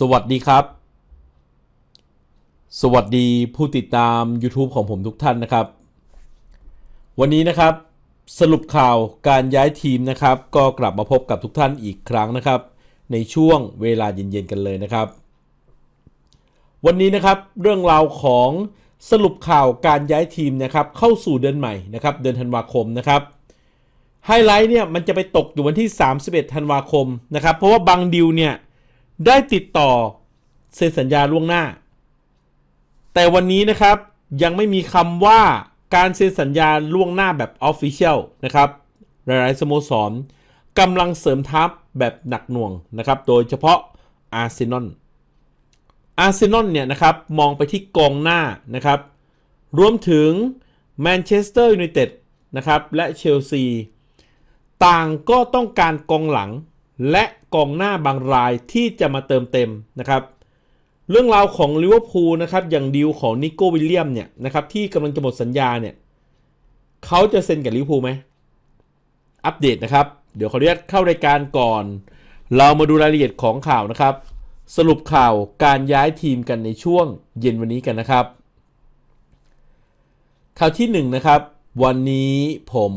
สวัสดีครับ สวัสดีผู้ติดตาม YouTube ของผมทุกท่านนะครับ วันนี้นะครับ สรุปข่าวการย้ายทีมนะครับ ก็กลับมาพบกับทุกท่านอีกครั้งนะครับ ในช่วงเวลาเย็นๆกันเลยนะครับ วันนี้นะครับเรื่องราวของสรุปข่าวการย้ายทีมนะครับเข้าสู่เดือนใหม่นะครับ เดือนธันวาคมนะครับไฮไลท์เนี่ยมันจะไปตกอยู่วันที่ 31 ธันวาคมนะครับ เพราะว่าบางดิวเนี่ย ได้ติดต่อเซ็นสัญญาล่วงหน้า แต่วันนี้นะครับยังไม่มีคำว่าการเซ็นสัญญาล่วงหน้าแบบออฟฟิเชียลนะครับหลายๆสโมสรกำลังเสริมทัพแบบหนักหน่วงนะครับ โดยเฉพาะอาร์เซนอลอาร์เซนอลเนี่ยนะครับมองไปที่กองหน้านะครับ รวมถึงแมนเชสเตอร์ยูไนเต็ดนะครับและเชลซี ต่างก็ต้องการกองหลังและ กองหน้าบางรายที่จะมาเติมเต็มนะครับ เรื่องราวของลิเวอร์พูลนะครับอย่างดีลของนิโก้วิลเลียมเนี่ยนะครับที่กำลังจะหมดสัญญาเนี่ยเขาจะเซ็นกับลิเวอร์พูลไหมอัปเดตนะครับ เดี๋ยวขออนุญาตเข้ารายการก่อน เรามาดูรายละเอียดของข่าวนะครับ สรุปข่าวการย้ายทีมกันในช่วงเย็นวันนี้กันนะครับ ข่าวที่1นนะครับ วันนี้ผม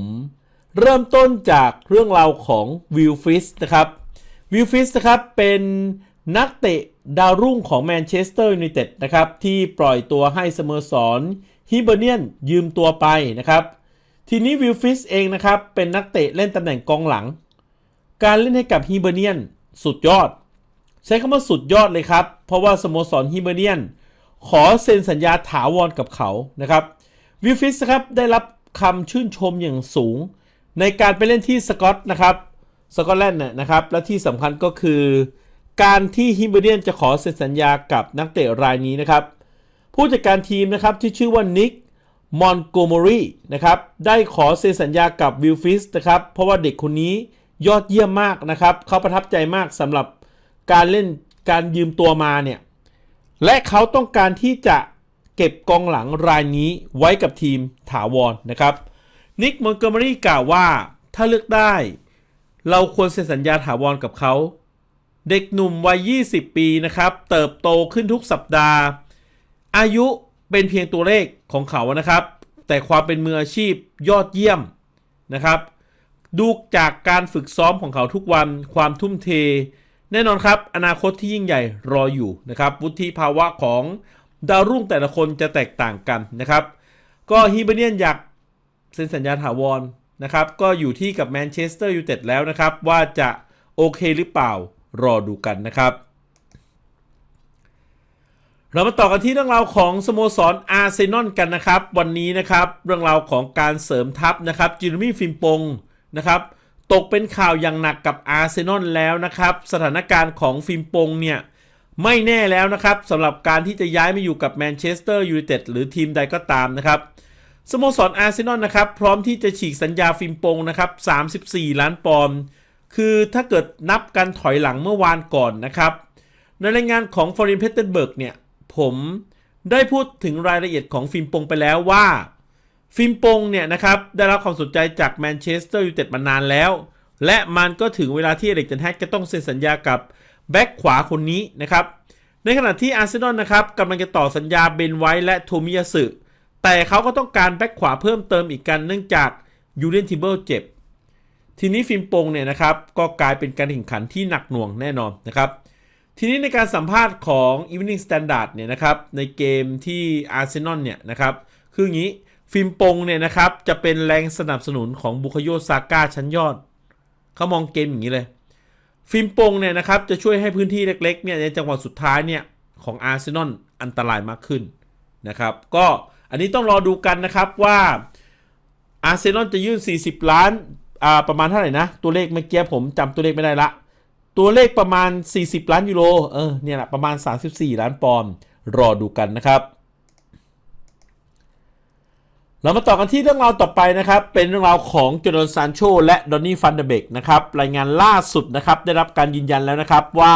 เริ่มต้นจากเรื่องราวของวิลฟิสนะครับ วิลฟิสนะครับเป็นนักเตะดาวรุ่งของแมนเชสเตอร์ยูไนเต็ดนะครับที่ปล่อยตัวให้สโมสรฮิเบเนียนยืมตัวไปนะครับ ทีนี้วิลฟิสเองนะครับเป็นนักเตะเล่นตำแหน่งกองหลัง การเล่นให้กับฮิเบเนียนสุดยอด ใช้คำว่าสุดยอดเลยครับ เพราะว่าสโมสรฮิเบเนียนขอเซ็นสัญญาถาวรกับเขานะครับวิลฟิสครับได้รับคำชื่นชมอย่างสูง ในการไปเล่นที่สกอตนะครับ สกอตแลนด์นะครับ และที่สำคัญก็คือ การที่ฮิมเบเดียนจะขอเซ็นสัญญากับนักเตะรายนี้นะครับ ผู้จัดการทีมนะครับที่ชื่อว่านิกมอนโกมอรีนะครับได้ขอเซ็นสัญญากับวิลฟิสนะครับเพราะว่าเด็กคนนี้ยอดเยี่ยมมากนะครับ เขาประทับใจมากสำหรับการเล่นการยืมตัวมาเนี่ย และเขาต้องการที่จะเก็บกองหลังรายนี้ไว้กับทีมถาวรนนะครับนิกมอนโกเมอรีกล่าวว่าถ้าเลือกได้ เราควรเซ็นสัญญาถาวรกับเขา เด็กหนุ่มวัย 20 ปีนะครับ เติบโตขึ้นทุกสัปดาห์ อายุเป็นเพียงตัวเลขของเขานะครับ แต่ความเป็นมืออาชีพยอดเยี่ยมนะครับ ดูจากการฝึกซ้อมของเขาทุกวันความทุ่มเท แน่นอนครับ อนาคตที่ยิ่งใหญ่รออยู่นะครับ วุฒิภาวะของดาวรุ่งแต่ละคนจะแตกต่างกันนะครับ ก็ฮิเบเนียนอยากเซ็นสัญญาถาวร นะครับ ก็อยู่ที่กับแมนเชสเตอร์ยูไนเต็ดแล้วนะครับ ว่าจะโอเคหรือเปล่ารอดูกันนะครับ เรามาต่อกันที่เรื่องราวของสโมสรอาร์เซนอลกันนะครับ วันนี้นะครับเรื่องราวของการเสริมทัพนะครับจิรมี่ฟิมปงนะครับตกเป็นข่าวอย่างหนักกับอาร์เซนอลแล้วนะครับ สถานการณ์ของฟิมปงเนี่ยไม่แน่แล้วนะครับสำหรับการที่จะย้ายมาอยู่กับแมนเชสเตอร์ยูไนเต็ดหรือทีมใดก็ตามนะครับ สโมสรอาร์เซนอลนะครับ พร้อมที่จะฉีกสัญญาฟิมปงนะครับ 34 ล้านปอนด์คือถ้าเกิดนับกันถอยหลังเมื่อวานก่อนนะครับ ในรายงานของฟอรินเพตเทนเบิร์กเนี่ย ผมได้พูดถึงรายละเอียดของฟิมปงไปแล้วว่า ฟิมปงเนี่ยนะครับ ได้รับความสนใจจากแมนเชสเตอร์ยูไนเต็ดมานานแล้ว และมันก็ถึงเวลาที่เอริกเทนแฮกจะต้องเซ็นสัญญากับแบ็กขวาคนนี้นะครับในขณะที่อาร์เซนอลนะครับกำลังจะต่อสัญญาเบนไว้และโทมิยาสึ แต่เขาก็ต้องการแบ็กขวาเพิ่มเติมอีกกันเนื่องจากยูเลียนทิเบิลเจ็บ ทีนี้ฟิล์มปงเนี่ยนะครับ ก็กลายเป็นการแข่งขันที่หนักหน่วงแน่นอนนะครับ ทีนี้ในการสัมภาษณ์ของ Evening Standard เนี่ยนะครับ ในเกมที่อาร์เซนอลเนี่ยนะครับ คืออย่างนี้ฟิล์มปงเนี่ยนะครับ จะเป็นแรงสนับสนุนของบุคโยซาก้าชั้นยอด เขามองเกมอย่างนี้เลย ฟิล์มปงเนี่ยนะครับ จะช่วยให้พื้นที่เล็กๆเนี่ยในจังหวะสุดท้ายเนี่ยของอาร์เซนอลอันตรายมากขึ้นนะครับ ก็ อันนี้ต้องรอดูกันนะครับว่าอาร์เซนอลจะยื่น 40 ล้านอ่าประมาณเท่าไหร่นะ ตัวเลขเมื่อกี้ผมจำตัวเลขไม่ได้ละ ตัวเลขประมาณ 40 ล้านยูโรเออเนี่ยแหละประมาณ 34 ล้านปอนด์รอดูกันนะครับเรามาต่อกันที่เรื่องราวต่อไปนะครับ เป็นเรื่องราวของโจนซานโชและดอนนี่ฟันเดเบกนะครับ รายงานล่าสุดนะครับ ได้รับการยืนยันแล้วนะครับว่า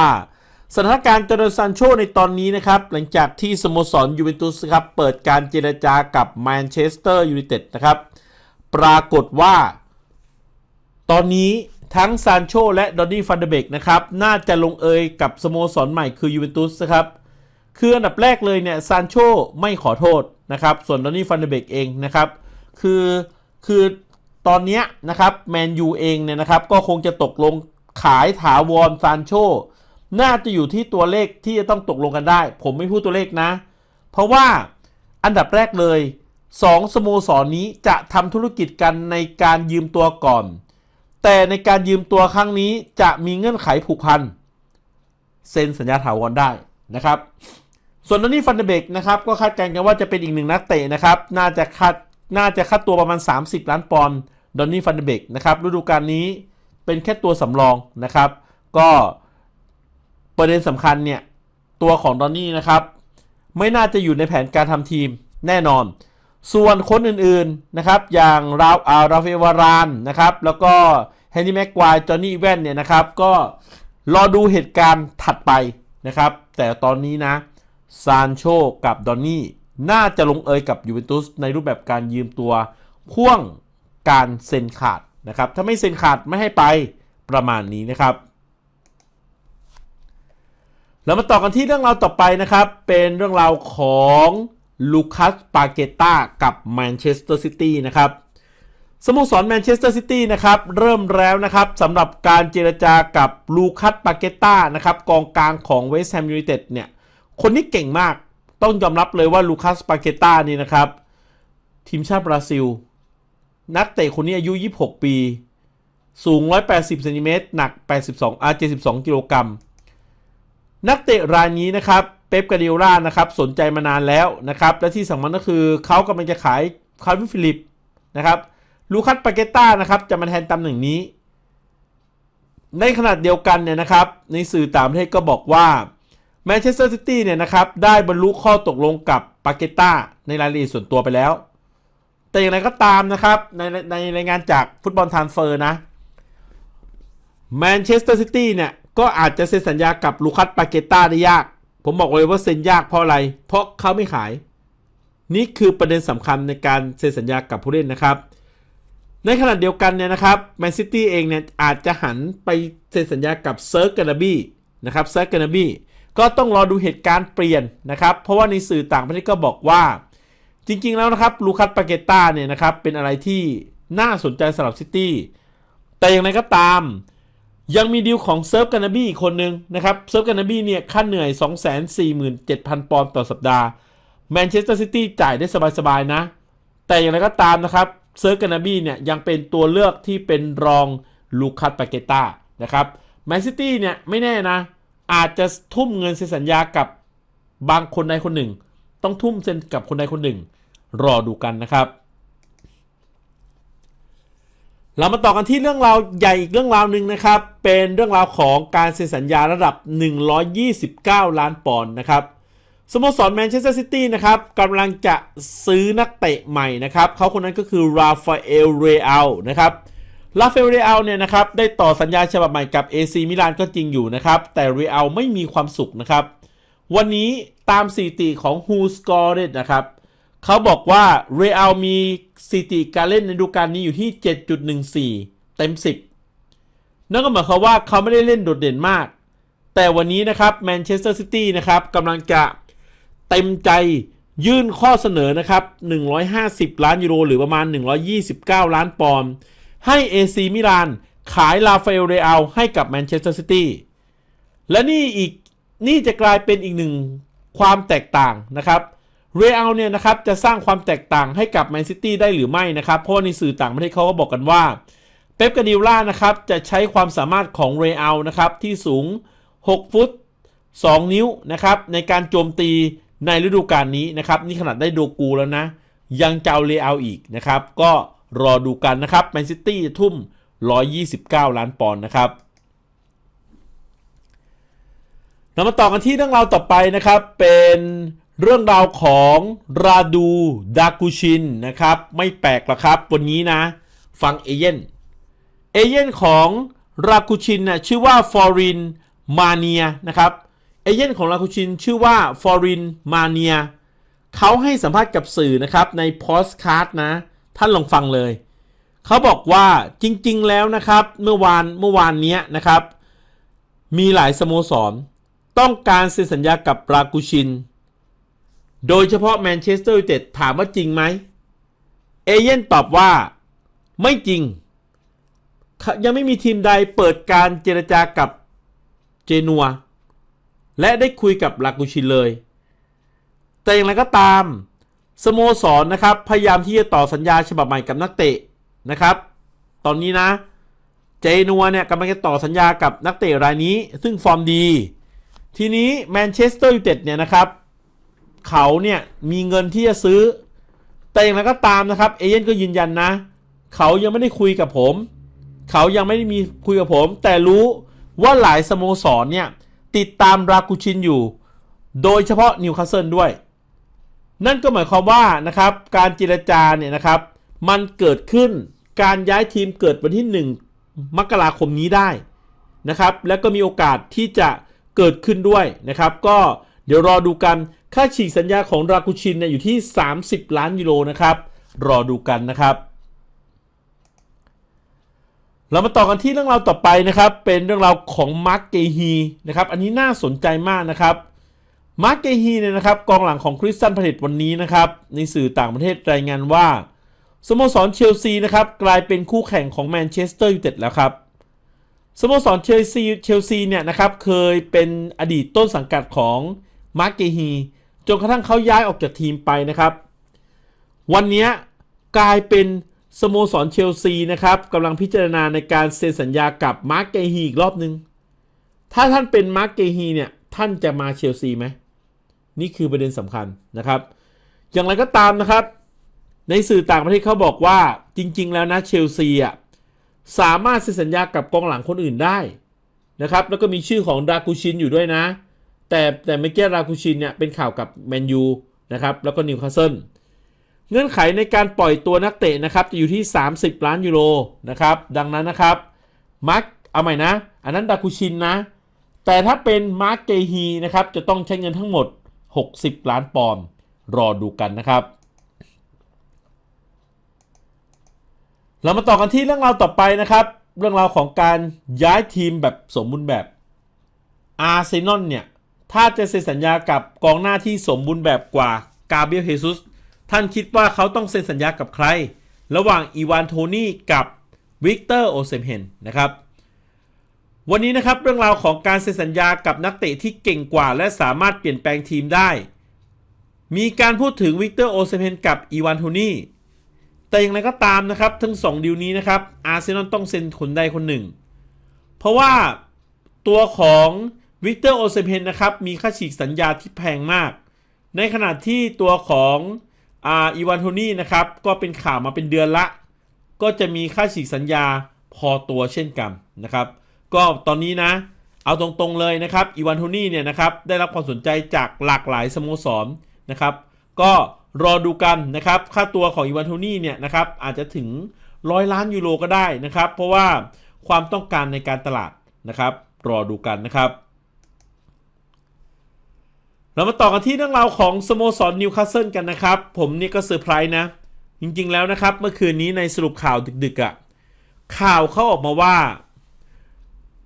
สถานการณ์จอร์แดนซันโชในตอนนี้นะครับ หลังจากที่สโมสรยูเวนตุสครับเปิดการเจรจากับแมนเชสเตอร์ยูไนเต็ดนะครับ ปรากฏว่า ตอนนี้ทั้งซานโชและดอนนี่ฟันเดเบกนะครับ น่าจะลงเอยกับสโมสรใหม่คือยูเวนตุสนะครับ คืออันดับแรกเลยเนี่ยซานโชไม่ขอโทษนะครับ ส่วนดอนนี่ฟันเดเบกเองนะครับ คือคือตอนนี้นะครับแมนยูเองเนี่ยนะครับก็คงจะตกลงขายถาวรซานโช น่าจะอยู่ที่ตัวเลขที่จะต้องตกลงกันได้ ผมไม่พูดตัวเลขนะ เพราะว่าอันดับแรกเลย 2 สโมสรนนี้จะทำธุรกิจกันในการยืมตัวก่อน แต่ในการยืมตัวครั้งนี้จะมีเงื่อนไขผูกพันเซ็นสัญญาถาวรได้นะครับ ส่วนนนี่ฟันเดเบกนะครับก็คาดการณ์กันว่าจะเป็นอีกหนึ่งนักเตะนะครับ น่าจะคาดน่าจะค่าตัวประมาณ 30 ล้านปอนด์ดอนนี่ฟันเดเบกนะครับฤดูกาลนี้เป็นแค่ตัวสำรองนะครับ ก็ ประเด็นสำคัญเนี่ย ตัวของดอนนี่นะครับ ไม่น่าจะอยู่ในแผนการทำทีมแน่นอน ส่วนคนอื่นๆนะครับ อย่างราอาราเฟวารานนะครับ แล้วก็แฮนนี่แม็กควายจอห์นนี่แวนเนี่ยนะครับ ก็รอดูเหตุการณ์ถัดไปนะครับ แต่ตอนนี้นะซานโชกับดอนนี่น่าจะลงเอยกับยูเวนตุสในรูปแบบการยืมตัว พ่วงการเซ็นขาดนะครับ ถ้าไม่เซ็นขาดไม่ให้ไปประมาณนี้นะครับ เรามาต่อกันที่เรื่องราวต่อไปนะครับ เป็นเรื่องราวของลูคัสปาเกต้ากับแมนเชสเตอร์ซิตี้นะครับสโมสรแมนเชสเตอร์ซิตี้นะครับเริ่มแล้วนะครับสำหรับการเจรจากับลูคัสปาเกต้านะครับกองกลางของเวสต์แฮมยูไนเต็ดเนี่ยคนนี้เก่งมากต้องยอมรับเลยว่าลูคัสปาเกต้านี่นะครับ ทีมชาติบราซิล นักเตะคนนี้อายุ 26 ปี สูง 180เซนติเมตรหนัก 82อ่า72กิโลกรัม นักเตะรายนี้นะครับเป๊ปกาดิโอล่านะครับสนใจมานานแล้วนะครับและที่สำคัญก็คือเขากำลังจะขายคาร์วิฟิลิปนะครับลูคัสปาเกต้านะครับจะมาแทนตำแหน่งนี้ ในขนาดเดียวกันเนี่ยนะครับในสื่อต่างประเทศก็บอกว่าแมนเชสเตอร์ซิตี้เนี่ยนะครับได้บรรลุข้อตกลงกับปาเกต้าในรายละเอียดส่วนตัวไปแล้ว แต่อย่างไรก็ตามนะครับในในรายงานจากฟุตบอลทานเฟอร์นะแมนเชสเตอร์ซิตี้เนี่ย ก็อาจจะเซ็นสัญญากับลูคัสปาเกต้าได้ยาก ผมบอกเลยว่าเซ็นยากเพราะอะไร เพราะเขาไม่ขาย นี่คือประเด็นสำคัญในการเซ็นสัญญากับผู้เล่นนะครับ ในขณะเดียวกันเนี่ยนะครับแมนซิตี้เองเนี่ยอาจจะหันไปเซ็นสัญญากับเซิร์กกานาบี้นะครับเซิร์กกานาบี้ก็ต้องรอดูเหตุการณ์เปลี่ยนนะครับ เพราะว่าในสื่อต่างประเทศก็บอกว่า จริงๆแล้วนะครับลูคัสปาเกต้าเนี่ยนะครับเป็นอะไรที่น่าสนใจสำหรับซิตี้แต่อย่างไรก็ตาม ยังมีดีลของเซิร์ฟกานาบีอีกคนนึงนะครับเซิร์ฟกานาบีเนี่ยค่าเหนื่อย 247,000 ปอนด์ต่อสัปดาห์แมนเชสเตอร์ซิตี้จ่ายได้สบายๆนะ แต่อย่างไรก็ตามนะครับเซิร์ฟกานาบีเนี่ยยังเป็นตัวเลือกที่เป็นรองลูคัสปาเกต้านะครับแมนซิตี้เนี่ยไม่แน่นะ อาจจะทุ่มเงินเซ็นสัญญากับบางคนใดคนหนึ่ง ต้องทุ่มเซ็นกับคนใดคนหนึ่ง รอดูกันนะครับ เรามาต่อกันที่เรื่องราวใหญ่อีกเรื่องราวหนึ่งนะครับ เป็นเรื่องราวของการเซ็นสัญญาระดับ 129 ล้านปอนด์นะครับสโมสรแมนเชสเตอร์ซิตี้นะครับกำลังจะซื้อนักเตะใหม่นะครับเขาคนนั้นก็คือราฟาเอลเรอัลนะครับราฟาเอลเรอัลเนี่ยนะครับได้ต่อสัญญาฉบับใหม่กับ AC มิลานก็จริงอยู่นะครับ แต่เรอัลไม่มีความสุขนะครับ วันนี้ตามสถิติของ Who Scored นะครับเขาบอกว่าเรอัลมี สถิติการเล่นในฤดูกาลนี้อยู่ที่ 7.14 เต็ม 10 นั่นก็หมายความว่าเขาไม่ได้เล่นโดดเด่นมาก แต่วันนี้นะครับแมนเชสเตอร์ซิตี้นะครับกำลังจะเต็มใจยื่นข้อเสนอนะครับ 150 ล้านยูโร หรือประมาณ 129 ล้านปอนด์ให้เอซีมิลานขายลาฟาเอลเรอัลให้กับแมนเชสเตอร์ซิตี้ และนี่อีกนี่จะกลายเป็นอีกหนึ่งความแตกต่างนะครับ เรอัลเนี่ยนะครับจะสร้างความแตกต่างให้กับแมนซิตี้ได้หรือไม่นะครับ เพราะในสื่อต่างประเทศเขาก็บอกกันว่า เป๊ปกาดิล่านะครับจะใช้ความสามารถของเรอัลนะครับที่สูง 6 ฟุต 2 นิ้วนะครับในการโจมตีในฤดูกาลนี้นะครับนี่ขนาดได้โดกูแล้วนะ ยังเจ้าเรอัลอีกนะครับ ก็รอดูกันนะครับแมนซิตี้ทุ่ม 129 ล้านปอนด์นะครับเรามาต่อกันที่เรื่องราวต่อไปนะครับเป็น เรื่องราวของราดูดากูชินนะครับ ไม่แปลกหรอกครับ วันนี้นะ ฟังเอเย่นเอเย่นของรากูชินนะชื่อว่าฟอรินมาเนียนะครับเอเย่นของรากูชินชื่อว่าฟอรินมาเนียเขาให้สัมภาษณ์กับสื่อนะครับในโพสต์คาร์ดนะ ท่านลองฟังเลย เขาบอกว่าจริงๆแล้วนะครับ เมื่อวานเมื่อวานนี้นะครับ มีหลายสโมสร ต้องการเซ็นสัญญากับรากูชิน โดยเฉพาะแมนเชสเตอร์ยูไนเต็ดถามว่าจริงไหม เอเย่นตอบว่าไม่จริง ยังไม่มีทีมใดเปิดการเจรจากับเจนัว และได้คุยกับลากูชินเลย แต่อย่างไรก็ตาม สโมสรนนะครับพยายามที่จะต่อสัญญาฉบับใหม่กับนักเตะนะครับ ตอนนี้นะ เจนัวเนี่ยกำลังจะต่อสัญญากับนักเตะรายนี้ ซึ่งฟอร์มดี ทีนี้แมนเชสเตอร์ยูไนเต็ดเนี่ยนะครับ เขาเนี่ยมีเงินที่จะซื้อ แต่อย่างไรก็ตามนะครับเอเย่นก็ยืนยันนะ เขายังไม่ได้คุยกับผม เขายังไม่ได้มีคุยกับผม แต่รู้ว่าหลายสโมสรเนี่ยติดตามรากูชินอยู่ โดยเฉพาะนิวคาสเซิลด้วย นั่นก็หมายความว่านะครับการเจรจาเนี่ยนะครับ มันเกิดขึ้นการย้ายทีมเกิดวันที่ 1 มกราคมนี้ได้นะครับ แล้วก็มีโอกาสที่จะเกิดขึ้นด้วยนะครับ ก็ เดี๋ยวรอดูกันค่าฉีกสัญญาของรากูชินเนี่ยอยู่ที่ 30 ล้านยูโรนะครับ รอดูกันนะครับ เรามาต่อกันที่เรื่องราวต่อไปนะครับ เป็นเรื่องราวของมาร์กเกฮีนะครับ อันนี้น่าสนใจมากนะครับมาร์กเกฮีเนี่ยนะครับกองหลังของคริสตันผลิตวันนี้นะครับ ในสื่อต่างประเทศรายงานว่าสโมสรเชลซีนะครับกลายเป็นคู่แข่งของแมนเชสเตอร์ยูไนเต็ดแล้วครับสโมสรเชลซีเชลซีเนี่ยนะครับเคยเป็นอดีตต้นสังกัดของ มาร์กเกฮีจนกระทั่งเขาย้ายออกจากทีมไปนะครับ วันนี้กลายเป็นสโมสรเชลซีนะครับกำลังพิจารณาในการเซ็นสัญญากับมาร์กเกฮีอีกรอบนึง ถ้าท่านเป็นมาร์กเกฮีเนี่ยท่านจะมาเชลซีไหมนี่คือประเด็นสำคัญนะครับ อย่างไรก็ตามนะครับ ในสื่อต่างประเทศเขาบอกว่าจริง ๆ แล้วนะเชลซีอะสามารถเซ็นสัญญากับกองหลังคนอื่นได้นะครับ แล้วก็มีชื่อของดากูชินอยู่ด้วยนะ แต่แต่ไม่เกี่ราคูชินเนี่ยเป็นข่าวกับแมนยูนะครับแล้วก็นิวคาสเซิลเงื่อนไขในการปล่อยตัวนักเตะนะครับจะอยู่ที่ 30 ล้านยูโรนะครับดังนั้นนะครับมาร์กเอาใหม่นะ อันนั้นดาคูชินนะ แต่ถ้าเป็นมาร์กเกฮีนะครับจะต้องใช้เงินทั้งหมด 60 ล้านปอนด์รอดูกันนะครับ เรามาต่อกันที่เรื่องราวต่อไปนะครับ เรื่องราวของการย้ายทีมแบบสมบูรณ์แบบอาร์เซนอลเนี่ย ถ้าจะเซ็นสัญญากับกองหน้าที่สมบูรณ์แบบกว่ากาเบรียลเฮซุสท่านคิดว่าเขาต้องเซ็นสัญญากับใคร ระหว่างอีวานโทนี่กับวิกเตอร์โอเซมเฮนนะครับ วันนี้นะครับเรื่องราวของการเซ็นสัญญากับนักเตะที่เก่งกว่า และสามารถเปลี่ยนแปลงทีมได้ มีการพูดถึงวิกเตอร์โอเซมเฮนกับอีวานโทนี่แต่อย่างไรก็ตามนะครับ ทั้ง 2 ดีลนี้นะครับอาร์เซนอลต้องเซ็นคนใดคนหนึ่ง เพราะว่าตัวของ วิกเตอร์โอเซเพนนะครับ มีค่าฉีกสัญญาที่แพงมาก ในขณะที่ตัวของอีวานโทนี่นะครับ ก็เป็นข่าวมาเป็นเดือนละ ก็จะมีค่าฉีกสัญญาพอตัวเช่นกันนะครับ ก็ตอนนี้นะ เอาตรงๆเลยนะครับอีวานโทนี่เนี่ยนะครับ ได้รับความสนใจจากหลากหลายสโมสรนะครับ ก็รอดูกันนะครับ ค่าตัวของอีวานโทนี่เนี่ยนะครับ อาจจะถึงร้อยล้านยูโรก็ได้นะครับ เพราะว่าความต้องการในการตลาดนะครับ รอดูกันนะครับ เรามาต่อกันที่เรื่องราวของสโมสรนิวคาสเซิลกันนะครับ ผมนี่ก็เซอร์ไพรส์นะ จริงๆแล้วนะครับ เมื่อคืนนี้ในสรุปข่าวดึกๆอะ่ะข่าวเขาออกมาว่า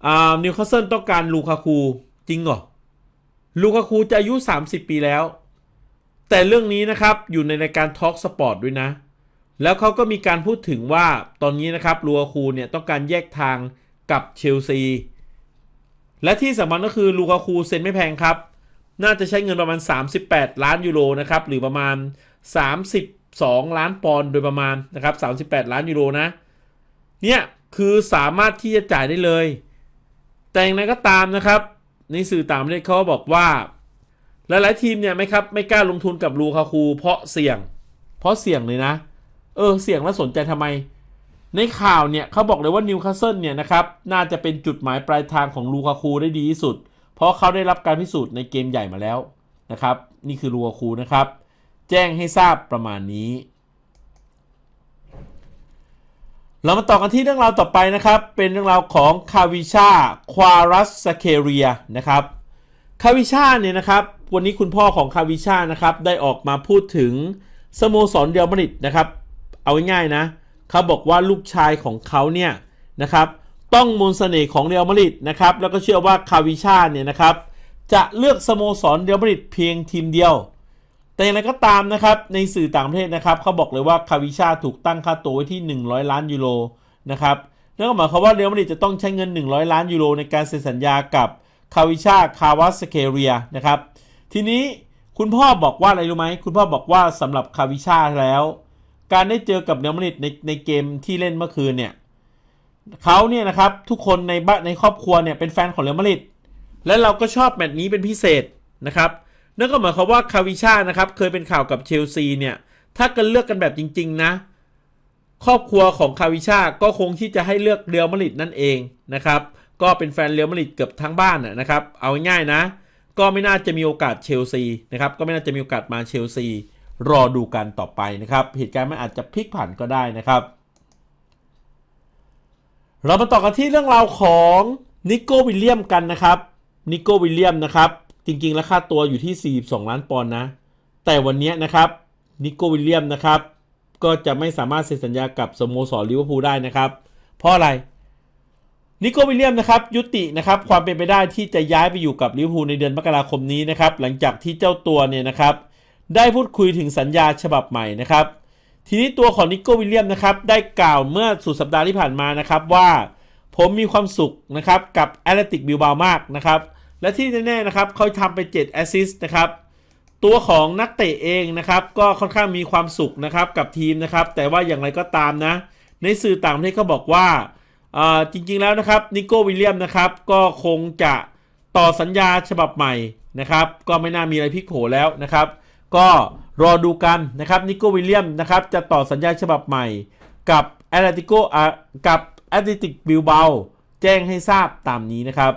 อ่านิวคาสเซิลต้องการลูคาคูจริงเหรอลูคาคูจะอายุ 30 ปีแล้ว แต่เรื่องนี้นะครับอยู่ในรายการทอล์กสปอร์ตด้วยนะ แล้วเขาก็มีการพูดถึงว่าตอนนี้นะครับลูคาคูเนี่ยต้องการแยกทางกับเชลซีและที่สำคัญก็คือลูคาคูเซ็นไม่แพงครับ น่าจะใช้เงินประมาณ 38 ล้านยูโรนะครับหรือประมาณ 32 ล้านปอนด์โดยประมาณนะครับ38 ล้านยูโรนะเนี่ยคือสามารถที่จะจ่ายได้เลย แต่อย่างไรก็ตามนะครับ ในสื่อต่างประเทศเขาบอกว่า หลาย ๆ ทีมเนี่ยไม่ครับไม่กล้าลงทุนกับลูคาคูเพราะเสี่ยง เพราะเสี่ยงเลยนะ เออเสี่ยงแล้วสนใจทำไม ในข่าวเนี่ยเขาบอกเลยว่านิวคาสเซิลเนี่ยนะครับน่าจะเป็นจุดหมายปลายทางของลูคาคูได้ดีที่สุด เพราะเขาได้รับการพิสูจน์ในเกมใหญ่มาแล้วนะครับ นี่คือลูคาคูนะครับ แจ้งให้ทราบประมาณนี้ เรามาต่อกันที่เรื่องราวต่อไปนะครับ เป็นเรื่องราวของคาวิชาควารัสสเคเรียนะครับคาวิชาเนี่ยนะครับ วันนี้คุณพ่อของคาวิชานะครับ ได้ออกมาพูดถึงสโมสรเดียวมาริดนะครับ เอาง่ายๆนะเขาบอกว่าลูกชายของเขาเนี่ยนะครับ ต้องมนต์เสน่ห์ของเรอัลมาดริดนะครับแล้วก็เชื่อว่าคาวิชาเนี่ยนะครับจะเลือกสโมสรเรอัลมาดริดเพียงทีมเดียว แต่อย่างไรก็ตามนะครับในสื่อต่างประเทศนะครับเขาบอกเลยว่าคาวิชาถูกตั้งค่าตัวไว้ที่ 100 ล้านยูโรนะครับนั่นก็หมายความว่าเรอัลมาดริดจะต้องใช้เงิน 100 ล้านยูโรในการเซ็นสัญญากับคาวิชาคาวาสเคเรียนะครับทีนี้คุณพ่อบอกว่าอะไรรู้ไหมคุณพ่อบอกว่าสำหรับคาวิชาแล้ว การได้เจอกับเรอัลมาดริดในในเกมที่เล่นเมื่อคืนเนี่ย เขาเนี่ยนะครับทุกคนในบ้านในครอบครัวเนี่ยเป็นแฟนของเรอัลมาดริดและเราก็ชอบแมตช์นี้เป็นพิเศษนะครับนั่นก็หมายความว่าคาวิชานะครับเคยเป็นข่าวกับเชลซีเนี่ยถ้ากันเลือกกันแบบจริง ๆ นะ ครอบครัวของคาวิชาก็คงที่จะให้เลือกเรอัลมาดริดนั่นเองนะครับก็เป็นแฟนเรอัลมาดริดเกือบทั้งบ้านนะครับเอาง่ายๆนะ ก็ไม่น่าจะมีโอกาสเชลซีนะครับก็ไม่น่าจะมีโอกาสมาเชลซีรอดูกันต่อไปนะครับเหตุการณ์มันอาจจะพลิกผันก็ได้นะครับ เรามาต่อกันที่เรื่องราวของนิโก้วิลเลียมกันนะครับนิโก้วิลเลียมนะครับจริงๆแล้วค่าตัวอยู่ที่ 42 ล้านปอนด์นะ แต่วันนี้นะครับนิโก้วิลเลียมนะครับก็จะไม่สามารถเซ็นสัญญากับสโมสรลิเวอร์พูลได้นะครับเพราะอะไรนิโก้วิลเลียมนะครับยุตินะครับความเป็นไปได้ที่จะย้ายไปอยู่กับลิเวอร์พูลในเดือนมกราคมนี้นะครับหลังจากที่เจ้าตัวเนี่ยนะครับได้พูดคุยถึงสัญญาฉบับใหม่นะครับ ทีนี้ตัวของนิโก้วิลเลียมนะครับได้กล่าวเมื่อสุดสัปดาห์ที่ผ่านมานะครับว่า ผมมีความสุขนะครับกับแอตเลติกบิลบาวมากนะครับและที่แน่ๆนะครับเขาทำไป7แอสซิสต์นะครับตัวของนักเตะเองนะครับก็ค่อนข้างมีความสุขนะครับกับทีมนะครับแต่ว่าอย่างไรก็ตามนะ ในสื่อต่างประเทศเขาบอกว่าจริงๆแล้วนะครับนิโก้วิลเลียมนะครับก็คงจะต่อสัญญาฉบับใหม่นะครับก็ไม่น่ามีอะไรพิกโผแล้วนะครับ ก็ รอดูกันนะครับนิโก้วิลเลียมนะครับจะต่อสัญญาฉบับใหม่ กับแอตเลติโกกับแอตเลติกบิลเบาแจ้งให้ทราบตามนี้นะครับ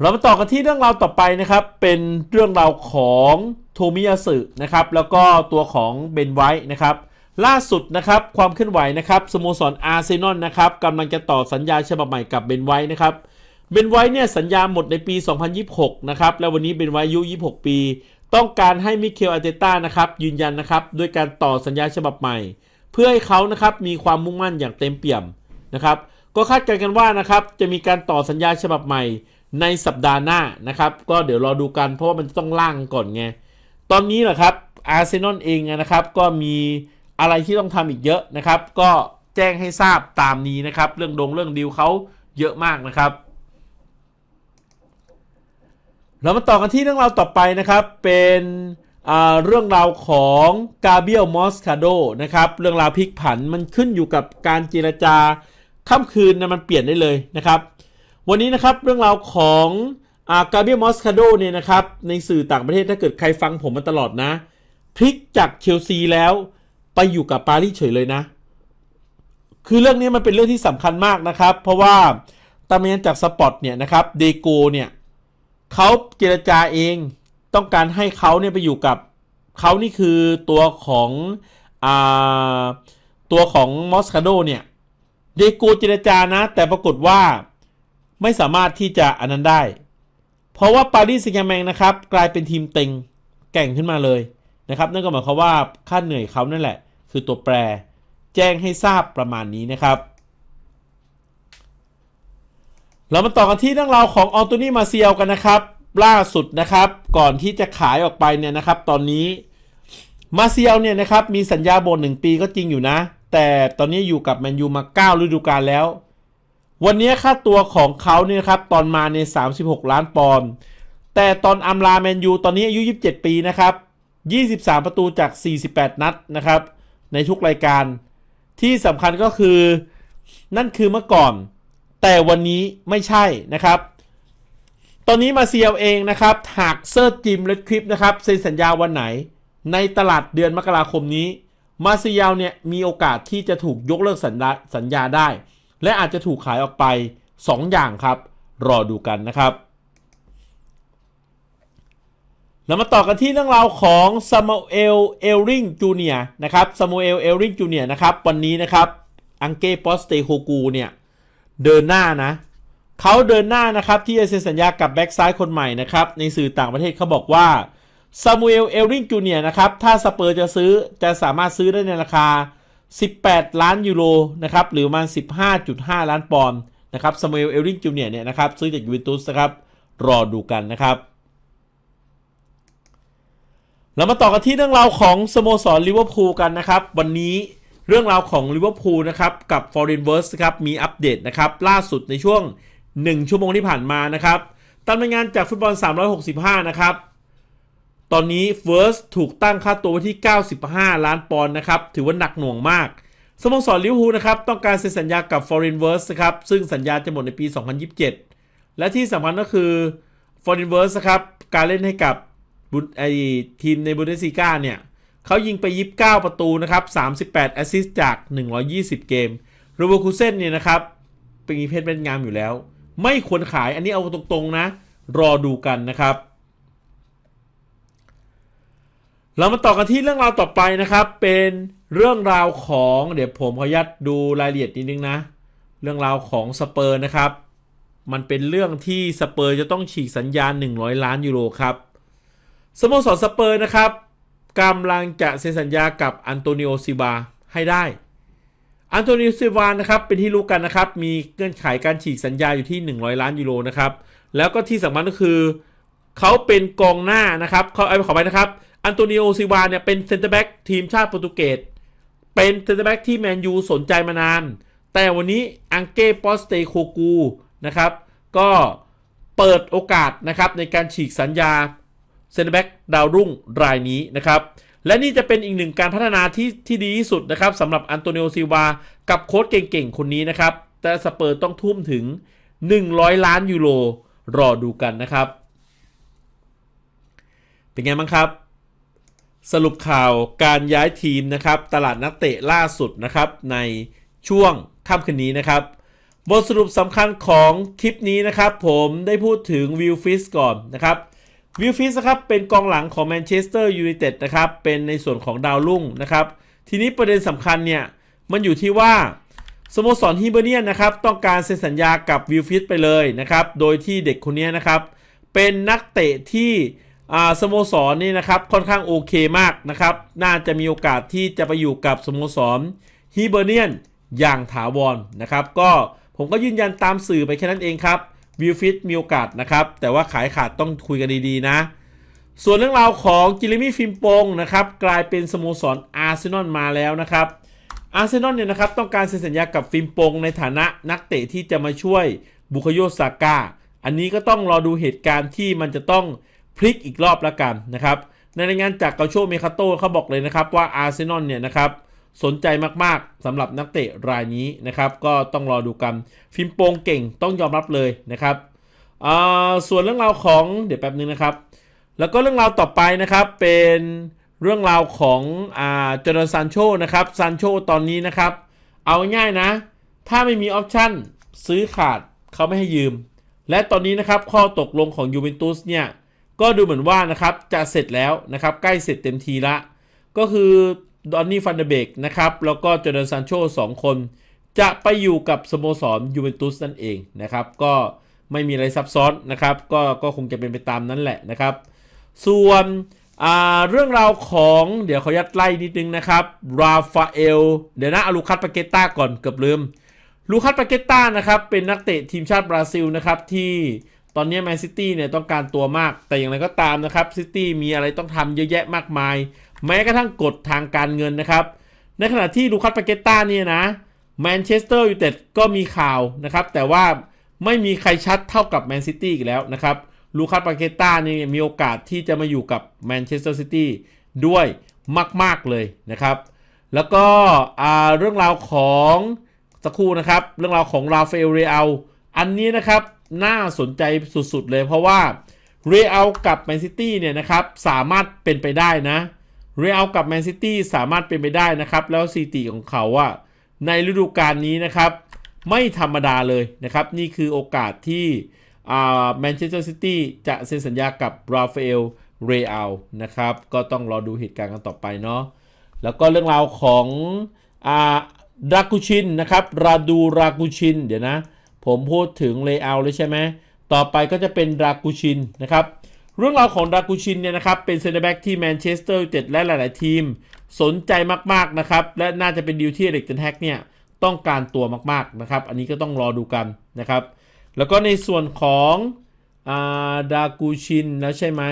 เรามาต่อกันที่เรื่องราวต่อไปนะครับ เป็นเรื่องราวของโทมิยาสึนะครับ แล้วก็ตัวของเบนไวท์นะครับ ล่าสุดนะครับความเคลื่อนไหวนะครับสโมสรอาร์เซนอลนะครับกำลังจะต่อสัญญาฉบับใหม่กับเบนไวท์นะครับ เบนไวท์เนี่ยสัญญาหมดในปี 2026 นะครับ แล้ววันนี้เบนไวท์อายุ 26 ปี ต้องการให้มิเคลอาร์เตต้านะครับยืนยันนะครับด้วยการต่อสัญญาฉบับใหม่ เพื่อให้เขานะครับมีความมุ่งมั่นอย่างเต็มเปี่ยมนะครับก็คาดการณ์กันว่านะครับจะมีการต่อสัญญาฉบับใหม่ในสัปดาห์หน้านะครับ ก็เดี๋ยวรอดูกันเพราะว่ามันต้องล่างก่อนไง ตอนนี้แหละครับอาร์เซนอลเองนะครับ ก็มีอะไรที่ต้องทำอีกเยอะนะครับ ก็แจ้งให้ทราบตามนี้นะครับ เรื่องดงเรื่องดีลเขาเยอะมากนะครับ เรามาต่อกันที่เรื่องราวต่อไปนะครับ เป็นเรื่องราวของกาเบียลมอสคาโดนะครับเรื่องราวพลิกผันมันขึ้นอยู่กับการเจรจาค่ำคืนนะมันเปลี่ยนได้เลยนะครับ วันนี้นะครับเรื่องราวของกาเบียลมอสคาโดเนี่ยนะครับในสื่อต่างประเทศถ้าเกิดใครฟังผมมาตลอดนะพลิกจากเชลซีแล้วไปอยู่กับปารีสเฉยเลยนะ คือเรื่องนี้มันเป็นเรื่องที่สำคัญมากนะครับ เพราะว่าตามนจากสปอตเนี่ยนะครับเดโกเนี่ย เขาเจรจาเองต้องการให้เขาเนี่ยไปอยู่กับเขานี่คือตัวของอ่าตัวของมอสคาโดเนี่ยเดโกเจรจานะ แต่ปรากฏว่าไม่สามารถที่จะอันนั้นได้ เพราะว่าปารีสแซงแมงนะครับ กลายเป็นทีมเต็งแก่งขึ้นมาเลยนะครับ นั่นก็หมายความว่าค่าเหนื่อยเขานั่นแหละ คือตัวแปร แจ้งให้ทราบประมาณนี้นะครับ เรามาต่อกันที่เรื่องราวของออโตนี่มาเซียลกันนะครับ ล่าสุดนะครับ ก่อนที่จะขายออกไปเนี่ยนะครับ ตอนนี้มาเซียลเนี่ยนะครับมีสัญญาโบนหนึ่งปีก็จริงอยู่นะ แต่ตอนนี้อยู่กับแมนยูมา 9 ฤดูกาลแล้ว วันนี้ค่าตัวของเขาเนี่ยครับตอนมาใน 36 ล้านปอนด์แต่ตอนอัมลาแมนยูตอนนี้อายุ 27 ปีนะครับ 23 ประตูจาก 48 นัดนะครับ ในทุกรายการที่สำคัญก็คือ นั่นคือเมื่อก่อน แต่วันนี้ไม่ใช่นะครับ ตอนนี้มาเซียเองนะครับ หากเซอร์จิมเลดคลิปนะครับเซ็นสัญญาวันไหน ในตลาดเดือนมกราคมนี้มาเซียเนี่ยมีโอกาสที่จะถูกยกเลิกสัญญาสัญญาได้ และอาจจะถูกขายออกไป 2 อย่างครับ รอดูกันนะครับเรามาต่อกันที่เรื่องราวของซามูเอล เอลริงจูเนียนะครับซามูเอล เอลริงจูเนียนะครับ วันนี้นะครับ อังเก้ ปอสเตโคกูเนี่ย เดินหน้านะเขาเดินหน้านะครับที่จะเซ็นสัญญากับแบ็กซ้ายคนใหม่นะครับในสื่อต่างประเทศเขาบอกว่าซามูเอลเอลริงจูเนียนะครับถ้าสเปอร์จะซื้อจะสามารถซื้อได้ในราคา 18 ล้านยูโรนะครับหรือประมาณ 15.5 ล้านปอนด์นะครับซามูเอลเอลริงจูเนียเนี่ยนะครับซื้อจากยูเวนตุสนะครับรอดูกันนะครับเรามาต่อกันที่เรื่องราวของสโมสรลิเวอร์พูลกันนะครับ วันนี้ เรื่องราวของลิเวอร์พูลนะครับกับ Foreign v e r s e ครับมีอัปเดตนะครับล่าสุดในช่วง 1 ชั่วโมงที่ผ่านมานะครับตามรายงานจากฟุตบอล 365 นะครับ ตอนนี้เฟิร์สถูกตั้งค่าตัวไว้ที่ 95 ล้านปอนด์นะครับ ถือว่าหนักหน่วงมาก สโมสรลิเวอร์พูลนะครับ ต้องการเซ็นสัญญากับ Foreign v e r s e นะครับ ซึ่งสัญญาจะหมดในปี 2027 และที่สำคัญก็คือ Foreign v e r s e นะครับ การเล่นให้กับไอทีมในบูเดสซิก้าเนี่ย เขายิงไป 29 ประตูนะครับ 38 แอสซิสต์จาก 120 เกมโรเบร์คูเซนเนี่ยนะครับเป็นเพชรเป็นงามอยู่แล้ว ไม่ควรขายอันนี้เอาตรงๆนะ รอดูกันนะครับ เรามาต่อกันที่เรื่องราวต่อไปนะครับ เป็นเรื่องราวของเดี๋ยวผมขอยัดดูรายละเอียดนิดนึงนะ เรื่องราวของสเปอร์นะครับ มันเป็นเรื่องที่สเปอร์จะต้องฉีกสัญญาณ 100 ล้านยูโรครับสโมสรสเปอร์นะครับ กำลังจะเซ็นสัญญากับอันโตนิโอซิบาให้ได้ อันโตนิโอซิบานะครับเป็นที่รู้กันนะครับ มีเงื่อนไขการฉีกสัญญาอยู่ที่ 100 ล้านยูโรนะครับ แล้วก็ที่สำคัญก็คือเขาเป็นกองหน้านะครับเขาเอาขอไปนะครับ อันโตนิโอซิบาเนี่ยเป็นเซนเตอร์แบ็กทีมชาติโปรตุเกส เป็นเซนเตอร์แบ็กที่แมนยูสนใจมานาน แต่วันนี้อังเก้ปอสเตโคกูนะครับ ก็เปิดโอกาสนะครับในการฉีกสัญญา เซนเตอร์แบ็กดาวรุ่งรายนี้นะครับ และนี่จะเป็นอีกหนึ่งการพัฒนาที่ที่ดีที่สุดนะครับสำหรับอันโตนิโอซิวากับโค้ชเก่งๆ คนนี้นะครับ แต่สเปอร์ต้องทุ่มถึง 100 ล้านยูโรรอดูกันนะครับ เป็นไงบ้างครับสรุปข่าวการย้ายทีมนะครับตลาดนักเตะล่าสุดนะครับในช่วงค่ำคืนนี้นะครับ บทสรุปสำคัญของคลิปนี้นะครับ ผมได้พูดถึงวิลฟิสก่อนนะครับ วิลฟิสนะครับเป็นกองหลังของแมนเชสเตอร์ยูไนเต็ดนะครับเป็นในส่วนของดาวรุ่งนะครับทีนี้ประเด็นสำคัญเนี่ยมันอยู่ที่ว่าสโมสรฮิเบเนียนนะครับต้องการเซ็นสัญญากับวิลฟิสไปเลยนะครับโดยที่เด็กคนนี้นะครับเป็นนักเตะที่สโมสรนี่นะครับค่อนข้างโอเคมากนะครับน่าจะมีโอกาสที่จะไปอยู่กับสโมสรฮิเบเนียนอย่างถาวรนะครับก็ผมก็ยืนยันตามสื่อไปแค่นั้นเองครับ วิวฟิตมีโอกาสนะครับ แต่ว่าขายขาดต้องคุยกันดีๆนะ ส่วนเรื่องราวของจิลิมี่ฟิมปงนะครับ กลายเป็นสโมสรอาร์เซนอลมาแล้วนะครับอาร์เซนอลเนี่ยนะครับต้องการเซ็นสัญญากับฟิมปงในฐานะนักเตะที่จะมาช่วยบุคโยซาก้าอันนี้ก็ต้องรอดูเหตุการณ์ที่มันจะต้องพลิกอีกรอบละกันนะครับในรายงานจากเกาโชเมคาโต้เขาบอกเลยนะครับว่าอาร์เซนอลเนี่ยนะครับ สนใจมากๆสำหรับนักเตะรายนี้นะครับ ก็ต้องรอดูกันฟิมโปงเก่งต้องยอมรับเลยนะครับส่วนเรื่องราวของเดี๋ยวแป๊บนึงนะครับ แล้วก็เรื่องราวต่อไปนะครับเป็นเรื่องราวของอ่าจอร์แดนซานโชนะครับซานโชตอนนี้นะครับ เอาง่ายนะ ถ้าไม่มีออปชั่นซื้อขาดเขาไม่ให้ยืม และตอนนี้นะครับข้อตกลงของยูเวนตุสเนี่ยก็ดูเหมือนว่านะครับจะเสร็จแล้วนะครับใกล้เสร็จเต็มทีละ ก็คือ ดอนนี่ฟันเดเบกนะครับ แล้วก็จอร์แดนซานโชสองคน จะไปอยู่กับสโมสรยูเวนตุสนั่นเองนะครับ ก็ไม่มีอะไรซับซ้อนนะครับ ก็ก็คงจะเป็นไปตามนั้นแหละนะครับ ส่วนเรื่องราวของเดี๋ยวขอยัดไล่นิดนึงนะครับ ราฟาเอล เดี๋ยวนะอาลูคัสปาเกต้าก่อนเกือบลืม ลูคัสปาเกต้านะครับ เป็นนักเตะทีมชาติบราซิลนะครับที่ตอนนี้แมนซิตี้เนี่ยต้องการตัวมาก แต่อย่างไรก็ตามนะครับซิตี้มีอะไรต้องทำเยอะแยะมากมาย แม้กระทั่งกฎทางการเงินนะครับ ในขณะที่ลูคัสปาเกต้าเนี่ยนะแมนเชสเตอร์ยูไนเต็ดก็มีข่าวนะครับ แต่ว่าไม่มีใครชัดเท่ากับแมนซิตี้อีกแล้วนะครับลูคัสปาเกต้านี่มีโอกาสที่จะมาอยู่กับแมนเชสเตอร์ซิตี้ด้วยมาก ๆ เลยนะครับ แล้วก็เรื่องราวของสักครู่นะครับ เรื่องราวของราฟาเอลเรอัลอันนี้นะครับน่าสนใจสุด ๆ เลยเพราะว่าเรอัลกับแมนซิตี้เนี่ยนะครับสามารถเป็นไปได้นะ เรอัลกับแมนซิตี้สามารถเป็นไปได้นะครับ แล้วซีตีของเขาอะในฤดูกาลนี้นะครับ ไม่ธรรมดาเลยนะครับ นี่คือโอกาสที่แมนเชสเตอร์ซิตี้จะเซ็นสัญญากับราฟาเอลเรอัลนะครับ ก็ต้องรอดูเหตุการณ์กันต่อไปเนาะแล้วก็เรื่องราวของรากูชินนะครับราดูรากูชินเดี๋ยวนะ ผมพูดถึงเรอัลเลยใช่ไหมต่อไปก็จะเป็นรากูชินนะครับ เรื่องราวของดากูชินเนี่ยนะครับเป็นเซนเตอร์แบ็กที่แมนเชสเตอร์ยูไนเต็ดและหลาย ๆ ทีม สนใจมาก ๆ นะครับ และน่าจะเป็นดีลที่เอริกเทนแฮกเนี่ยต้องการตัวมาก ๆ นะครับ อันนี้ก็ต้องรอดูกันนะครับ แล้วก็ในส่วนของอาดากูชินแล้วใช่ไหม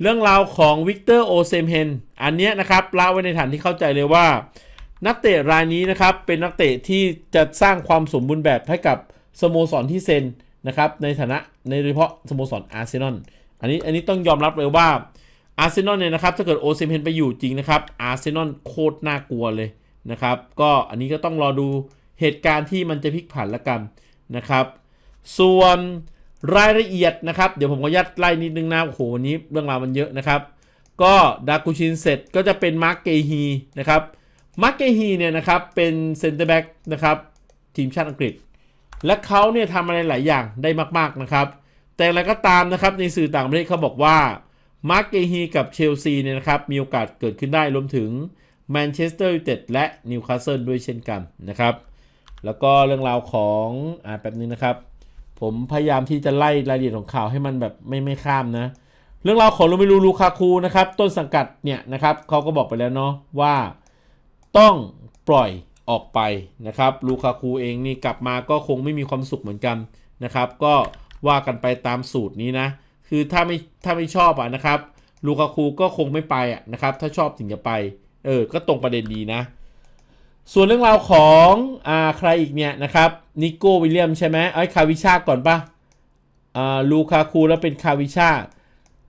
เรื่องราวของวิกเตอร์โอเซมเฮนอันเนี้ยนะครับเล่าไว้ในฐานที่เข้าใจเลยว่า นักเตะรายนี้นะครับเป็นนักเตะที่จะสร้างความสมบูรณ์แบบให้กับสโมสรที่เซ็นนะครับในฐานะในโดยเฉพาะสโมสรอาร์เซนอล อันนี้อันนี้ต้องยอมรับเลยว่าอาร์เซนอลเนี่ยนะครับถ้าเกิดโอเซมเฮนไปอยู่จริงนะครับอาร์เซนอลโคตรน่ากลัวเลยนะครับ ก็อันนี้ก็ต้องรอดูเหตุการณ์ที่มันจะพลิกผันละกันนะครับ ส่วนรายละเอียดนะครับ เดี๋ยวผมก็ยัดไล่นิดนึงนะโอ้โหวันนี้เรื่องราวมันเยอะนะครับ ก็ดากูชินเสร็จก็จะเป็นมาร์กเกฮีนะครับมาร์กเกฮีเนี่ยนะครับเป็นเซนเตอร์แบ็กนะครับทีมชาติอังกฤษ และเขาเนี่ยทำอะไรหลายอย่างได้มาก ๆนะครับ แต่อะไรก็ตามนะครับในสื่อต่างประเทศเขาบอกว่ามาร์กเกฮีกับเชลซีเนี่ยนะครับมีโอกาสเกิดขึ้นได้รวมถึงแมนเชสเตอร์ยูไนเต็ดและนิวคาสเซิลด้วยเช่นกันนะครับแล้วก็เรื่องราวของอ่าแป๊บนึงนะครับ ผมพยายามที่จะไล่รายละเอียดของข่าวให้มันแบบไม่ไม่ข้ามนะ เรื่องราวของโรเมลูลูคาคูนะครับต้นสังกัดเนี่ยนะครับเขาก็บอกไปแล้วเนาะว่าต้องปล่อยออกไปนะครับลูคาคูเองนี่กลับมาก็คงไม่มีความสุขเหมือนกันนะครับ ก็ ว่ากันไปตามสูตรนี้นะ คือถ้าไม่ถ้าไม่ชอบอะนะครับลูคาคูก็คงไม่ไปอะนะครับ ถ้าชอบถึงจะไป เออ ก็ตรงประเด็นดีนะ ส่วนเรื่องราวของอ่าใครอีกเนี่ยนะครับนิโก้วิลเลียมใช่ไหมไอ้คาวิชาก่อนปะอ่าลูคาคูแล้วเป็นคาวิชา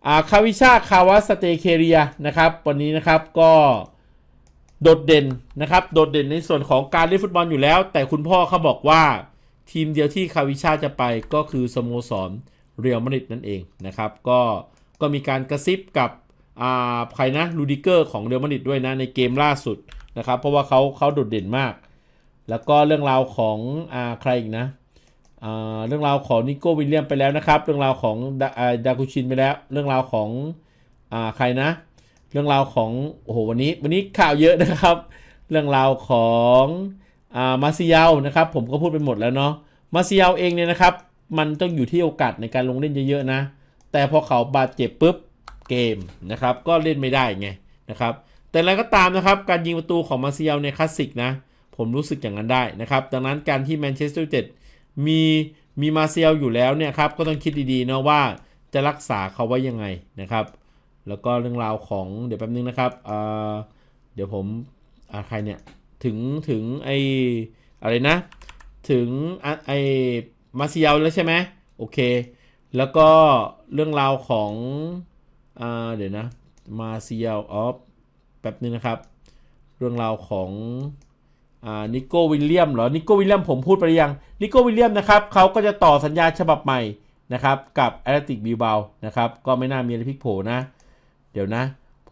อ่าคาวิชาคาวาสเตเคเรียนะครับ วันนี้นะครับก็โดดเด่นนะครับ โดดเด่นในส่วนของการเล่นฟุตบอลอยู่แล้ว แต่คุณพ่อเขาบอกว่า ทีมเดียวที่คาวิชาจะไปก็คือสโมสรเรียลมาดริดนั่นเองนะครับ ก็ก็มีการกระซิบกับอ่าใครนะลูดิเกอร์ของเรียลมาดริดด้วยนะในเกมล่าสุดนะครับ เพราะว่าเขาเขาโดดเด่นมาก แล้วก็เรื่องราวของอ่าใครอีกนะเรื่องราวของนิโก้วิลเลียมไปแล้วนะครับ เรื่องราวของดาอ่าดากุชินไปแล้ว เรื่องราวของอาใครนะ เรื่องราวของโอ้โหวันนี้วันนี้ข่าวเยอะนะครับ เรื่องราวของ มาซิยานะครับผมก็พูดไปหมดแล้วเนาะมาซิยาเองเนี่ยนะครับ มันต้องอยู่ที่โอกาสในการลงเล่นเยอะๆนะ แต่พอเขาบาดเจ็บปุ๊บเกมนะครับ ก็เล่นไม่ได้ไงนะครับ แต่อะไรก็ตามนะครับ การยิงประตูของมาซิยาในคลาสสิกนะ ผมรู้สึกอย่างนั้นได้นะครับ ดังนั้นการที่แมนเชสเตอร์ยูไนเต็ดมีมีมาซิยาอยู่แล้วเนี่ยครับก็ต้องคิดดีๆนะว่าจะรักษาเขาไว้ยังไงนะครับ แล้วก็เรื่องราวของเดี๋ยวแป๊บนึงนะครับเดี๋ยวผมใครเนี่ย ถึงถึงไออะไรนะ ถึงไอมาซิยาแล้วใช่ไหมโอเค แล้วก็เรื่องราวของอ่าเดี๋ยวนะมาซิยาออฟแป๊บนึงนะครับ เรื่องราวของอ่านิโก้วิลเลียมเหรอนิโก้วิลเลียมผมพูดไปหรือยังนิโก้วิลเลียมนะครับเขาก็จะต่อสัญญาฉบับใหม่นะครับ กับแอตติกบิลบานะครับ ก็ไม่น่ามีอะไรพลิกโผนะ เดี๋ยวนะ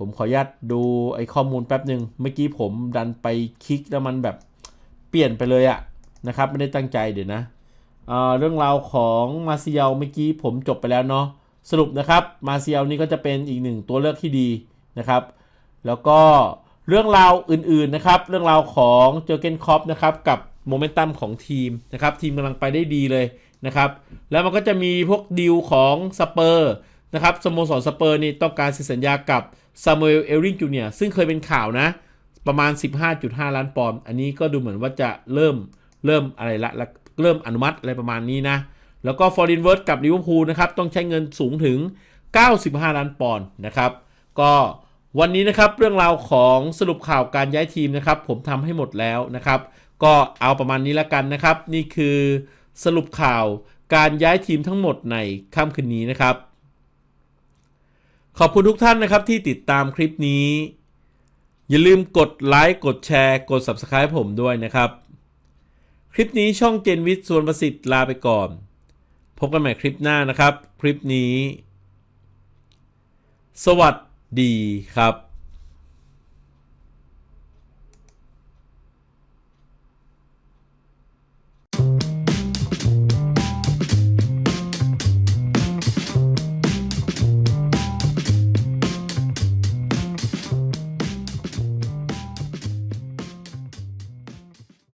ผมขออนุญาตดูไอ้ข้อมูลแป๊บหนึ่งเมื่อกี้ผมดันไปคลิกแล้วมันแบบเปลี่ยนไปเลยอะนะครับ ไม่ได้ตั้งใจเดี๋ยวนะอ่าเรื่องราวของมาเซิเอลเมื่อกี้ผมจบไปแล้วเนาะสรุปนะครับมาเซิเอลนี่ก็จะเป็นอีกหนึ่งตัวเลือกที่ดีนะครับ แล้วก็เรื่องราวอื่นๆนะครับ เรื่องราวของเจอเกนคอปนะครับกับโมเมนตัมของทีมนะครับทีมกำลังไปได้ดีเลยนะครับ แล้วมันก็จะมีพวกดีลของสเปอร์นะครับสโมสรสเปอร์นี่ต้องการเซ็นสัญญากับ ซามูเอลเอริงจูเนียซึ่งเคยเป็นข่าวนะ ประมาณ 15.5 ล้านปอนด์อันนี้ก็ดูเหมือนว่าจะเริ่มเริ่มอะไรละละเริ่มอนุมัติอะไรประมาณนี้นะ แล้วก็ฟอร์ดินเวิร์ดกับลิเวอร์พูลนะครับ ต้องใช้เงินสูงถึง 95 ล้านปอนด์นะครับ ก็วันนี้นะครับเรื่องราวของสรุปข่าวการย้ายทีมนะครับ ผมทำให้หมดแล้วนะครับ ก็เอาประมาณนี้ละกันนะครับ นี่คือสรุปข่าวการย้ายทีมทั้งหมดในค่ำคืนนี้นะครับ ขอบคุณทุกท่านนะครับที่ติดตามคลิปนี้ อย่าลืมกดไลค์กดแชร์ กด Subscribe ผมด้วยนะครับ คลิปนี้ช่องเจนวิทย์ส่วนประสิทธิ์ลาไปก่อน พบกันใหม่คลิปหน้านะครับ คลิปนี้ สวัสดีครับ